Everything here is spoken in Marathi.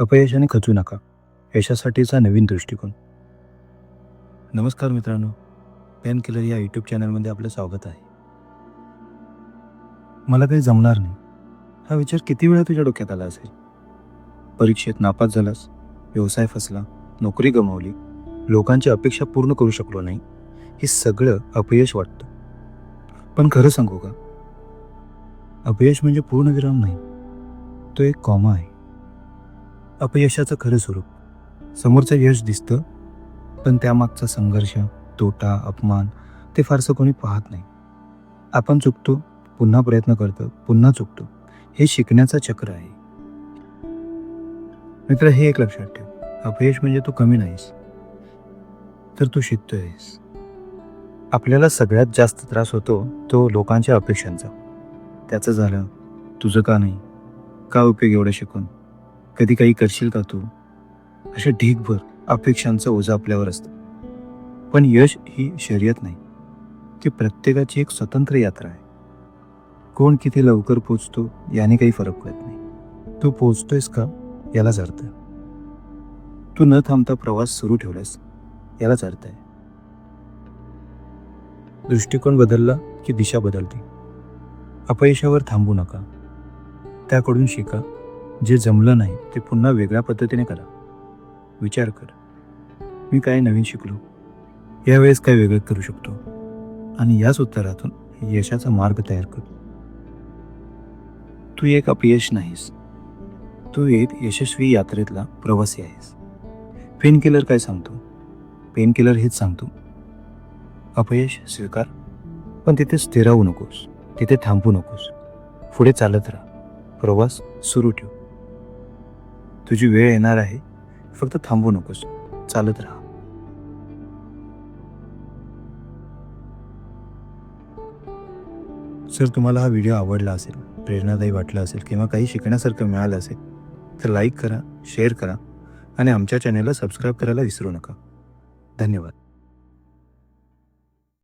अपयशाने खचू नका. यशासाठीचा नवीन दृष्टिकोन. नमस्कार मित्रांनो. पेन किलर या यूट्यूब चॅनलमध्ये आपलं स्वागत आहे. मला काही जमणार नाही. हा विचार किती वेळा तुझ्या डोक्यात आला असेल? परीक्षेत नापास झालास व्यवसाय फसला नोकरी गमावली लोकांची अपेक्षा पूर्ण करू शकलो नाही हे सगळं अपयश वाटतं. पण खरं सांगू का? अपयश म्हणजे पूर्णविराम नाही. तो एक कॉमा आहे. अपयशाचं खरं स्वरूप. समोरचं यश दिसतं पण त्यामागचा संघर्ष तोटा अपमान ते फारसं कोणी पाहत नाही. आपण चुकतो पुन्हा प्रयत्न करतो पुन्हा चुकतो. हे शिकण्याचा चक्र आहे. मित्र हे एक लक्षात ठेव. अपयश म्हणजे तू कमी नाहीस. तर तू शिकतोयस. आपल्याला सगळ्यात जास्त त्रास होतो तो लोकांच्या अपेक्षांचा. त्याचं झालं तुझं का नाही? का उपयोग एवढं शिकून? कधी काही करशील का तू? अशा ढीकभर अपेक्षांचं ओझं आपल्यावर असतं. पण यश ही शर्यत नाही. ती प्रत्येकाची एक स्वतंत्र यात्रा आहे. कोण किती लवकर पोचतो याने काही फरक पडत नाही. तू पोचतोयस का यालाच अर्थ आहे. तू न थांबता प्रवास सुरू ठेवलास यालाच अर्थ आहे. दृष्टिकोन बदलला की दिशा बदलते. अपयशावर थांबू नका. त्याकडून शिका. जे जमलं नाही ते पुन्हा वेगळ्या पद्धतीने करा. विचार कर. मी काय नवीन शिकलो? यावेळेस काय वेगळं करू शकतो? आणि याच उत्तरातून यशाचा मार्ग तयार कर. तू एक अपयश नाहीस. तू एक यशस्वी यात्रेतला प्रवासी आहेस. पेन किलर काय सांगतो? पेन किलर हेच सांगतो. अपयश स्वीकार पण तिथे स्थिरावू नकोस. तिथे थांबू नकोस. पुढे चालत राहा. प्रवास सुरू ठेव. तुझी वेळ येणार आहे. फक्त थांबू नकोस. चालत राहा. सर तुम्हाला हा व्हिडिओ आवडला असेल प्रेरणादायी वाटला असेल किंवा काही शिकण्यासारखं मिळालं असेल तर लाईक करा शेअर करा आणि आमच्या चॅनेलला सबस्क्राईब करायला विसरू नका. धन्यवाद.